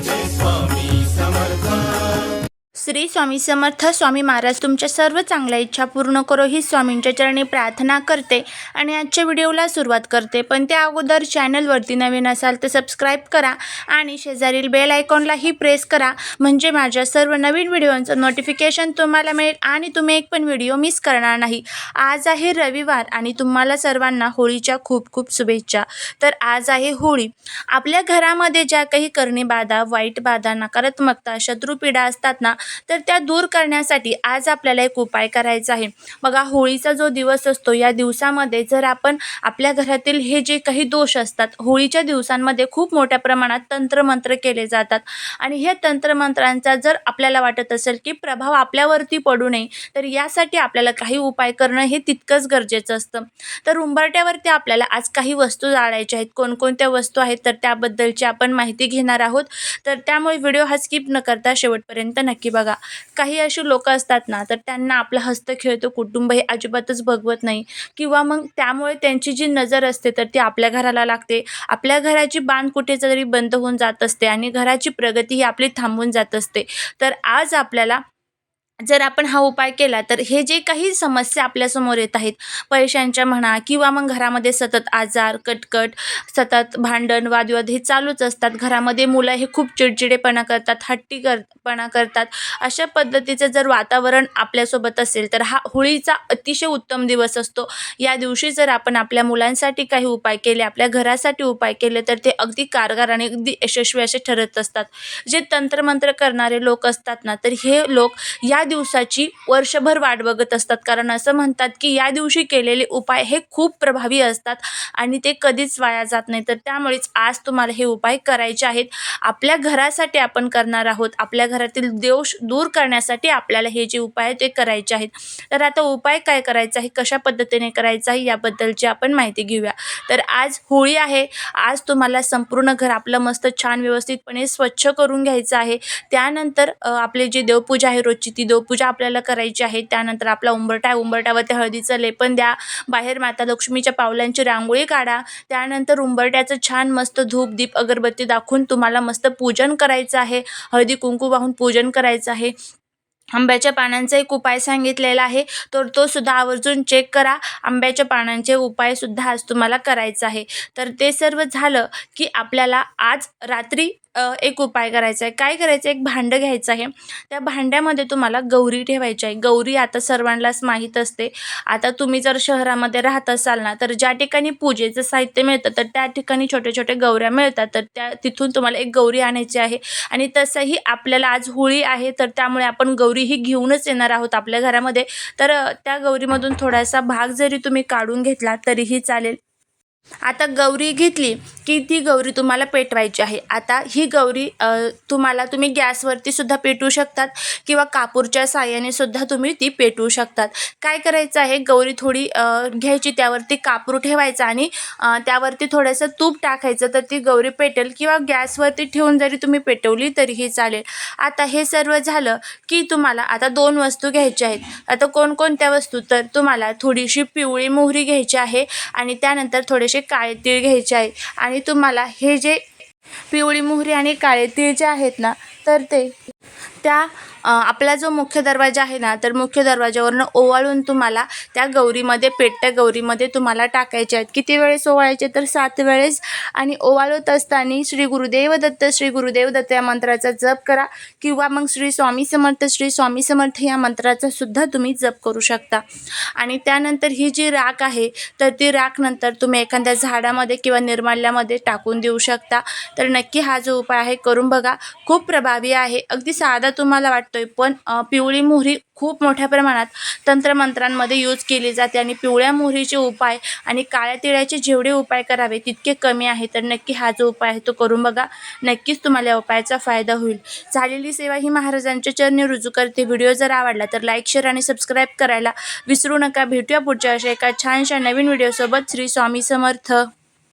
this one. Shri Swami Samarth Swami Maharaj तुमच्या सर्व चांगल्या इच्छा पूर्ण करो ही स्वामींच्या चरणी प्रार्थना करते आणि आजच्या व्हिडिओला सुरुवात करते. पण त्या अगोदर चॅनलवरती नवीन असाल तर सबस्क्राईब करा आणि शेजारील बेल आयकॉनलाही प्रेस करा. म्हणजे माझ्या सर्व नवीन व्हिडिओंचं नोटिफिकेशन तुम्हाला मिळेल आणि तुम्ही एक पण व्हिडिओ मिस करणार नाही. आज आहे रविवार आणि तुम्हाला सर्वांना होळीच्या खूप खूप शुभेच्छा. तर आज आहे होळी. आपल्या घरामध्ये ज्या काही करणी बाधा वाईट बाधा नकारात्मकता शत्रुपीडा असतात ना तर त्या दूर करण्यासाठी आज आपल्याला एक उपाय करायचा आहे. बघा होळीचा जो दिवस असतो या दिवसामध्ये जर आपण आपल्या घरातील हे जे काही दोष असतात होळीच्या दिवसांमध्ये खूप मोठ्या प्रमाणात तंत्रमंत्र केले जातात. आणि हे तंत्रमंत्रांचा जर आपल्याला वाटत असेल की प्रभाव आपल्यावरती पडू नये तर यासाठी आपल्याला काही उपाय करणं हे तितकंच गरजेचं असतं. तर उंबरट्यावरती आपल्याला आज काही वस्तू जाळायच्या आहेत. कोणकोणत्या वस्तू आहेत तर त्याबद्दलची आपण माहिती घेणार आहोत. तर त्यामुळे व्हिडिओ हा स्किप न करता शेवटपर्यंत नक्की बघा काही अशी लोक असतात ना तर त्यांना आपला हस्त खेळतो कुटुंब हे अजिबातच बघवत नाही. किंवा मग त्यामुळे त्यांची जी नजर असते तर ती आपल्या घराला लागते. आपल्या घराची बांध कुठेतरी बंद होऊन जात असते आणि घराची प्रगती ही आपली थांबून जात असते. तर आज आपल्याला जर आपण हा उपाय केला तर हे जे काही समस्या आपल्यासमोर येत आहेत पैशांच्या म्हणा किंवा मग घरामध्ये सतत आजार कटकट सतत भांडण वादविवाद हे चालूच असतात. घरामध्ये मुलं हे खूप चिडचिडेपणा करतात हट्टी करपणा करतात. अशा पद्धतीचं जर वातावरण आपल्यासोबत असेल तर हा होळीचा अतिशय उत्तम दिवस असतो. या दिवशी जर आपण आपल्या मुलांसाठी काही उपाय केले आपल्या घरासाठी उपाय केले तर ते अगदी कारगार आणि अगदी यशस्वी असे ठरत असतात. जे तंत्रमंत्र करणारे लोक असतात ना तर हे लोक या दिवसाची वर्षभर वाट बघत असतात. कारण असं म्हणतात की या दिवशी केलेले उपाय हे खूप प्रभावी असतात आणि ते कधीच वाया जात नाही. तर त्यामुळेच आज तुम्हाला हे उपाय करायचे आहेत. आपल्या घरासाठी आपण करणार आहोत. आपल्या घरातील दोष दूर करण्यासाठी आपल्याला हे जे उपाय ते करायचे आहेत. तर आता उपाय काय करायचा आहे? कशा पद्धतीने करायचा आहे? याबद्दलची आपण माहिती घेऊया. तर आज होळी आहे. आज तुम्हाला संपूर्ण घर आपलं मस्त छान व्यवस्थितपणे स्वच्छ करून घ्यायचं आहे. त्यानंतर आपले जे देवपूजा आहे रोजची ती देव देवपूजा आपल्याला करायची आहे. त्यानंतर आपला उंबरटा आहे. उंबरट्यावरती हळदीचं लेपन द्या. बाहेर माता लक्ष्मीच्या पावलांची रांगोळी काढा. त्यानंतर उंबरट्याचं छान मस्त धूप दीप अगरबत्ती दाखवून तुम्हाला मस्त पूजन करायचं आहे. हळदी कुंकू वाहून पूजन करायचं आहे. आंब्याच्या पानांचा एक उपाय सांगितलेला आहे. तर तो सुद्धा आवर्जून चेक करा. आंब्याच्या पानांचे उपायसुद्धा आज तुम्हाला करायचा आहे. तर ते सर्व झालं की आपल्याला आज रात्री एक उपाय करायचा आहे. काय करायचं? आहे एक भांडं घ्यायचं आहे. त्या भांड्यामध्ये तुम्हाला गौरी ठेवायची आहे. गौरी आता सर्वांनाच माहीत असते. आता तुम्ही जर शहरामध्ये राहत असाल ना तर ज्या ठिकाणी पूजेचं साहित्य मिळतं तर त्या ठिकाणी छोटे छोटे गौऱ्या मिळतात. तर त्या तिथून तुम्हाला एक गौरी आणायची आहे. आणि तसंही आपल्याला आज होळी आहे तर त्यामुळे आपण गौरी ही घेऊनच येणार आहोत आपल्या घरामध्ये. तर त्या गौरीमधून थोडासा भाग जरी तुम्ही काढून घेतला तरीही चालेल. आता गौरी घेतली की ती गौरी तुम्हाला पेटवायची आहे. आता ही गौरी तुम्हाला तुम्ही गॅसवरती सुद्धा पेटवू शकतात किंवा कापूरच्या साह्याने सुद्धा तुम्ही ती पेटवू शकतात. काय करायचं आहे? गौरी थोडी घ्यायची त्यावरती कापूर ठेवायचा आणि त्यावरती थोडंसं तूप टाकायचं तर ती गौरी पेटेल किंवा गॅसवरती ठेवून जरी तुम्ही पेटवली तरीही चालेल. आता हे सर्व झालं की तुम्हाला आता दोन वस्तू घ्यायच्या आहेत. आता कोणकोणत्या वस्तू? तर तुम्हाला थोडीशी पिवळी मोहरी घ्यायची आहे आणि त्यानंतर थोडेसे काळे तीळ घ्यायचे आहे. आणि तुम्हाला हे जे पिवळी मोहरी आणि काळे तीळ जे आहेत ना तर ते त्या आपला जो मुख्य दरवाजा आहे ना तर मुख्य दरवाज्यावरनं ओवाळून तुम्हाला त्या गौरीमध्ये पेटत्या गौरीमध्ये तुम्हाला टाकायचे आहेत. किती वेळेस ओवाळायचे? तर सात वेळेस. आणि ओवाळत असताना श्री गुरुदेव दत्त श्री गुरुदेव दत्त या मंत्राचा जप करा. किंवा मग श्री स्वामी समर्थ श्री स्वामी समर्थ या मंत्राचा सुद्धा तुम्ही जप करू शकता. आणि त्यानंतर ही जी राख आहे तर ती राख नंतर तुम्ही एखाद्या झाडामध्ये किंवा निर्माल्यामध्ये टाकून देऊ शकता. तर नक्की हा जो उपाय आहे करून बघा. खूप प्रभावी आहे. अगदी साधा तुम्हाला वाटतोय पण पिवळी मोहरी खूप मोठ्या प्रमाणात तंत्रमंत्रांमध्ये यूज केली जाते आणि पिवळ्या मोहरीचे उपाय आणि काळ्या तिळाचे जेवढे उपाय करावे तितके कमी आहे. तर नक्की हा जो उपाय आहे तो करून बघा. नक्कीच तुम्हाला या उपायाचा फायदा होईल. झालेली सेवा ही महाराजांच्या चरणी रुजू करते. व्हिडिओ जर आवडला तर लाईक शेअर आणि सबस्क्राईब करायला विसरू नका. भेटूया पुढच्या अशा एका छानशा नवीन व्हिडिओसोबत श्री स्वामी समर्थ.